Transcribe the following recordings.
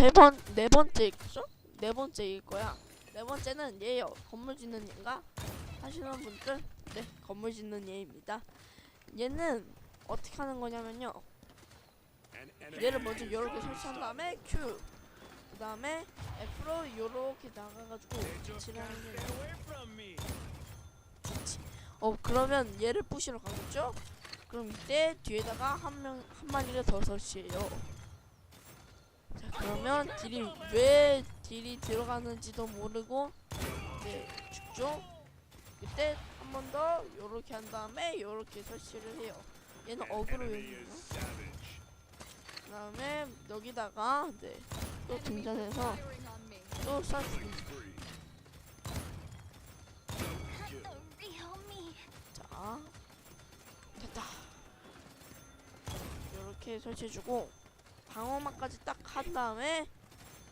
세 번, 네 번째겠죠? 네 번째일 거야. 네 번째는 얘요. 건물 짓는 얘인가? 하시는 분들, 네, 건물 짓는 얘입니다. 얘는 어떻게 하는 거냐면요. 얘를 먼저 이렇게 설치한 다음에 Q. 그 다음에 F로 이렇게 나가가지고 지나는 게어 그러면 얘를 부시러 가겠죠? 그럼 이때 뒤에다가 한 명 한 마리를 더 설치해요. 자 그러면 딜이 왜 딜이 들어가는지도 모르고 이제 죽죠. 그때 한 번 더 요렇게 한 다음에 요렇게 설치를 해요. 얘는 어그로용이에요. 그다음에 여기다가 네, 또 등장해서 또 쏴. 자 됐다. 이렇게 설치해주고 방어막까지 딱 한 다음에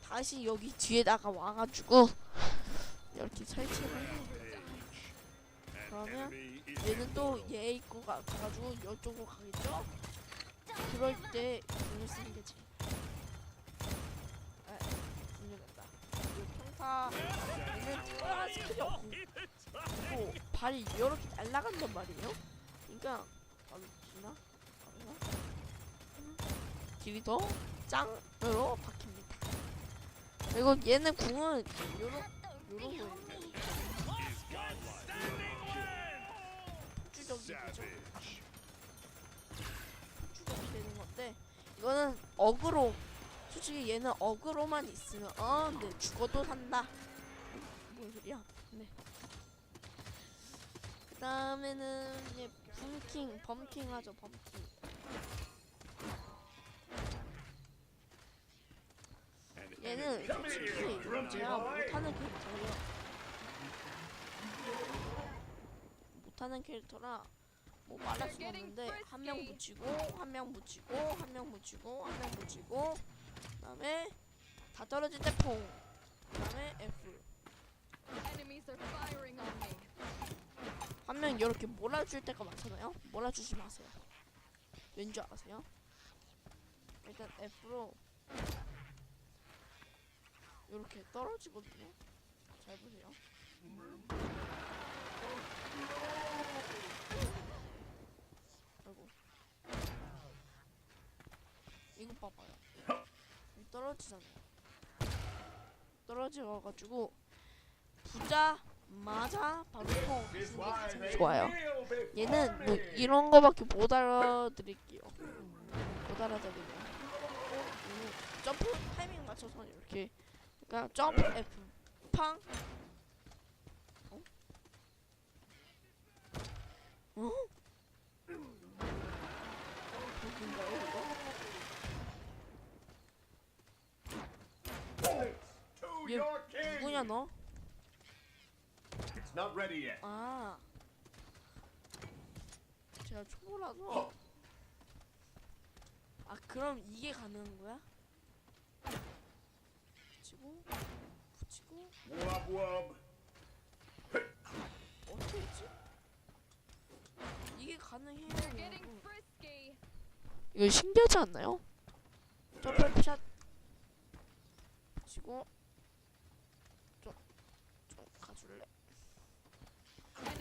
다시 여기 뒤에다가 와가지고 이렇게 설치를. 그러면 얘는 또 얘 입고 가, 가가지고 이쪽으로 가겠죠? 그럴 때 눈을 쓰는 게 제일 아. 이 평타 얘는 특별한 스킬이 없고 그리고 발이 이렇게 날아간단 말이에요. 그러니까 바로 지나 바로 길이 더 짱으로 바뀝니다. 그리고 얘는 궁은 요런 요런. 폭주적이죠. 폭주적이 되는 건데 이거는 어그로 솔직히 얘는 어그로만 있으면 어, 네 죽어도 산다. 뭔 소리야? 네. 그 다음에는 이제 붐킹, 범킹 하죠, 범킹. 얘는 솔직히 제가 못하는 캐릭터예요. 못하는 캐릭터라 뭐 말할 수 없는데 한 명 붙이고 한 명 붙이고 한 명 붙이고 한 명 붙이고 그다음에 다 떨어질 때 퐁. 그다음에 F. 한 명 이렇게 몰아줄 때가 많잖아요. 몰아주지 마세요. 왠줄 아세요? 일단 F로 이렇게 떨어지거든요. 잘 보세요. 아이고. 이거 봐봐요. 떨어지잖아요. 떨어져가지고 바로 통 주는 게 가장 좋아요. 얘는 뭐 이런 거밖에 못 알아드릴게요. 못 알아드리네요. 점프 타이밍 맞춰서 이렇게 그러니까 점프 F 팡 어? 어? king! 누구냐 너? It's not ready yet. 아 제가 초보라서 아 그럼 이게 가능한 거야? 붙이고 붙이고 wub. 어떻게 했지? 이게 가능해요 여러분. frisky. 이거 신기하지 않나요? 점프샷 붙이고 좀, 좀 가줄래?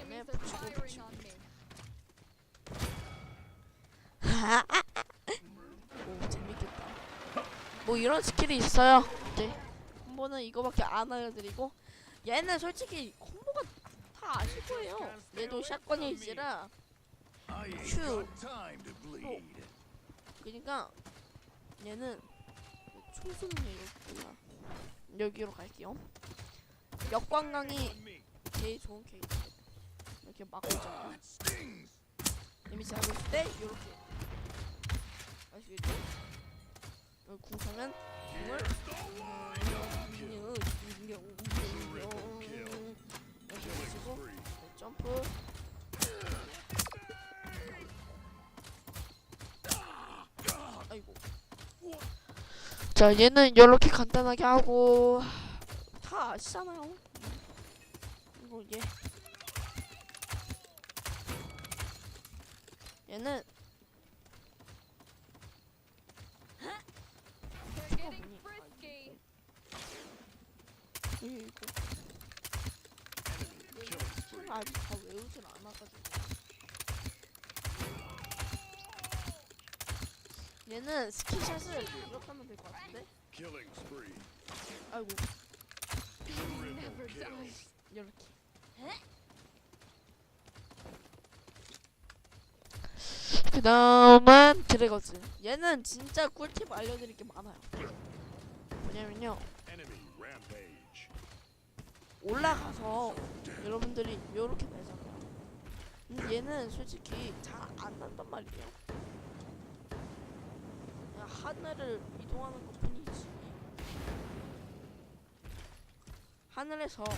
네, 붙이고, 붙이고. 오 재밌겠다. 뭐 이런 스킬이 있어요. 네. 한 번은 이거밖에 안 알려드리고 얘는 솔직히 콤보가 다 아실 거예요. 얘도 샷건이지라 휴. 그러니까 얘는 총 쏘는 게 이렇구나. 여기로 갈게요. 역광강이 제일 좋은 캐릭터. 이렇게 막고 있잖아요. 이미지 하고 있을 때 이렇게 아시겠죠? 여기 궁 사면 여기 보시고 점프 아이고 자 얘는 이렇게 간단하게 하고. 다 아시잖아요. 이거 얘. 얘는 They're getting 뭐니? frisky. 이거. 이거 아직 다 외우질 않아가지고. 얘는 스킬샷을 이렇게 하면 될 것 같은데? Killing spree. 아이고. Never dies. 이렇게. 그 다음은 드래거즈. 얘는 진짜 꿀팁 알려드릴 게 많아요. 뭐냐면요. rampage. 올라가서 여러분들이 요렇게 되잖아요 근데 얘는 솔직히 잘 안 난단 말이에요 그냥 하늘을 이동하는 것 뿐이지 하늘에서 on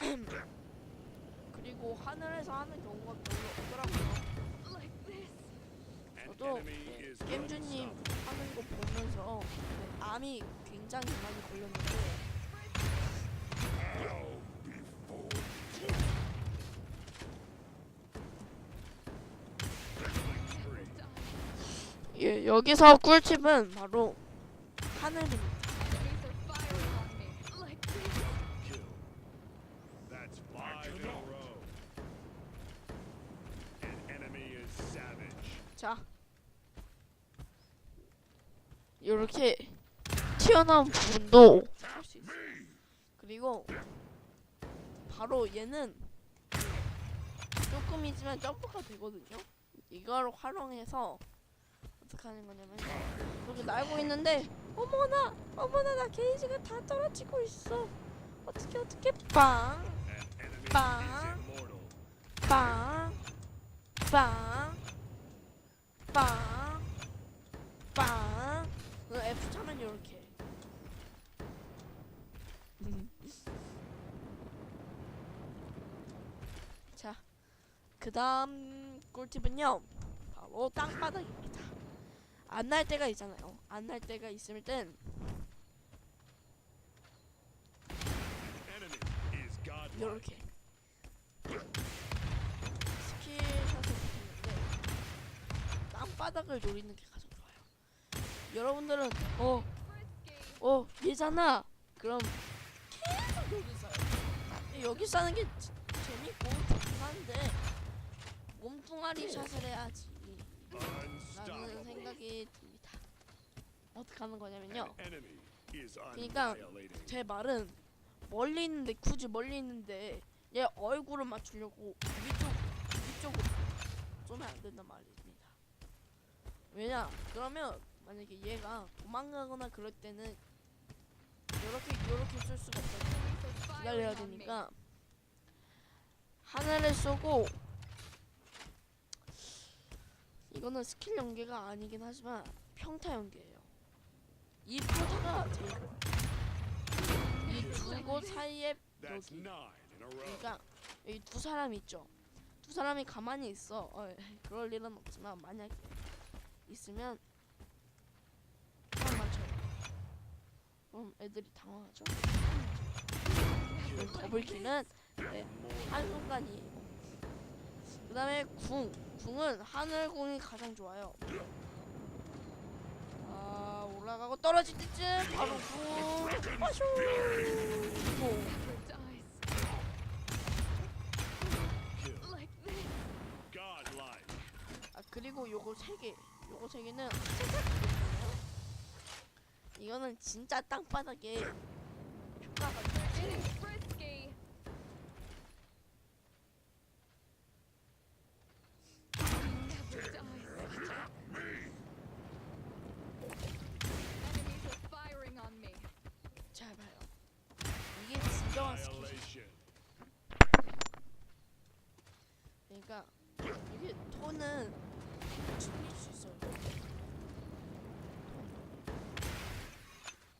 me. 그리고 하늘에서 하는 경우가 별로 없더라고요 저도 is 겜주님. 하는 거 보면서 네, 암이 굉장히 많이 걸렸는데 예, 여기서 꿀팁은 바로 하늘입니다. 자, 이렇게 튀어나온 부분도 할 수 있어요. 그리고 바로 얘는 조금이지만 점프가 되거든요. 이걸 활용해서 어떻게 하는 거냐면 여기 날고 있는데 어머나 어머나 나 게이지가 다 떨어지고 있어. 어떻게 어떻게 빵 An enemy Bang. is immortal. 빵, 빵, 빵, 빵. 그 F 차면 이렇게. 자, 그 다음 꿀팁은요. 바로 땅바닥입니다. 안 날 때가 있잖아요. 안 날 때가 있을 땐. 이렇게 스킬샷을 보는데 땅바닥을 노리는 게 가장 좋아요. 여러분들은 어. 어 얘잖아. 그럼 계속 여기 있어요. 여기 싸는 게 지- 재밌고 좋긴 한데 몸뚱아리 샷을 해야지. 라는. 생각이 듭니다. 어떻게 하는 거냐면요. 그러니까. 제 말은 멀리 있는데 굳이 멀리 있는데 얘 얼굴을 맞추려고 위쪽 위쪽으로 쏘면 안 된단 말입니다. 왜냐? 그러면 만약에 얘가 도망가거나 그럴 때는 이렇게 이렇게 쏠 수가 없어요. 기다려야. 되니까 하늘을 쏘고 이거는 스킬 연계가 아니긴 하지만 평타 연계예요. 이 포즈가 제일 좋아요. 이두 곳 사이에 여기. 그러니까 여기 두 사람이 있죠. 두 사람이 가만히 있어. 어, 그럴 일은 없지만 만약에 있으면. 그럼 애들이 당황하죠. 그럼 더블킬은 네, 한 순간이에요. 그다음에 궁. 궁은 하늘 궁이 가장 좋아요. 아 올라가고 떨어질 때쯤 바로 궁. Godlike. 아 그리고 요거 세 개. 요거 세 개는. 이거는 진짜 땅바닥에 효과가 이게 톤은 죽일 수 있어요.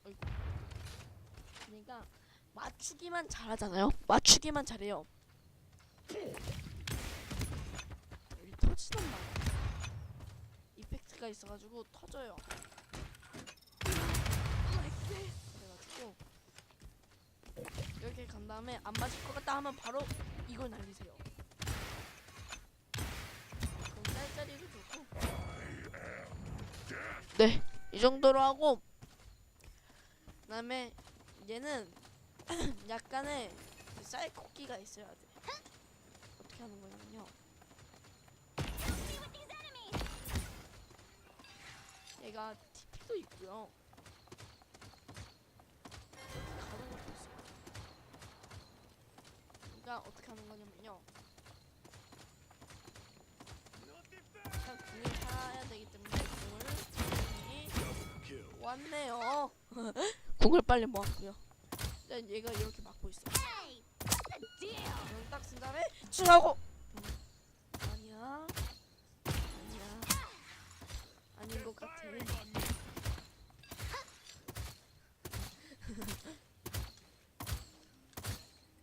어이구. 그러니까 맞추기만 잘하잖아요. 맞추기만 잘해요. 여기 터지단 말이야. 이펙트가 있어가지고 터져요. 그래가지고 이렇게 간 다음에 안 맞을 것 같다 하면 바로 이걸 날리세요. 네, 이 정도로 하고 그다음에 얘는 약간의 그 쌀코기가 있어야 돼. 어떻게 하는 거냐면요. 얘가 TP도 있고요. 가는 것도 있어요. 그러니까 어떻게 하는 거냐면요. 일단 궁을 사야 되기 때문에 궁을 이 Kill. 왔네요. 궁을 빨리 모았고요. 일단 얘가 이렇게 막고 있어. 딱쓴 다음에 춤하고. 아니야. 아니야. 아닌 것 같아. Firing on me.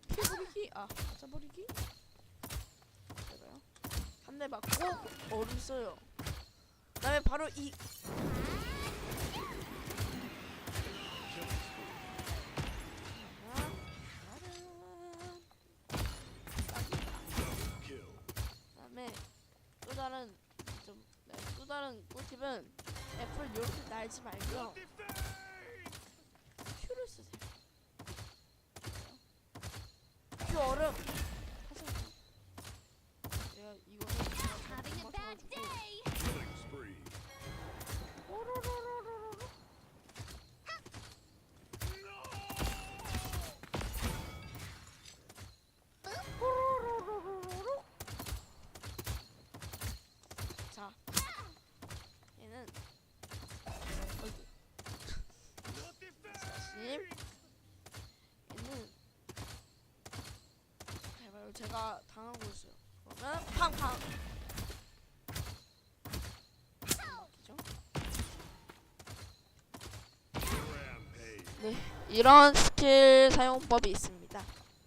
피버리기 아 맞아버리기. 제가요. 한 대 맞고 써요. 그다음에 바로 이. 그다음에 또 다른 좀 네, 또 다른 꿀팁은 애플 이렇게 날지 말고요 당하고 있어요 그러면 팡팡? Rampage. 이런 스킬 사용법이 있습니다.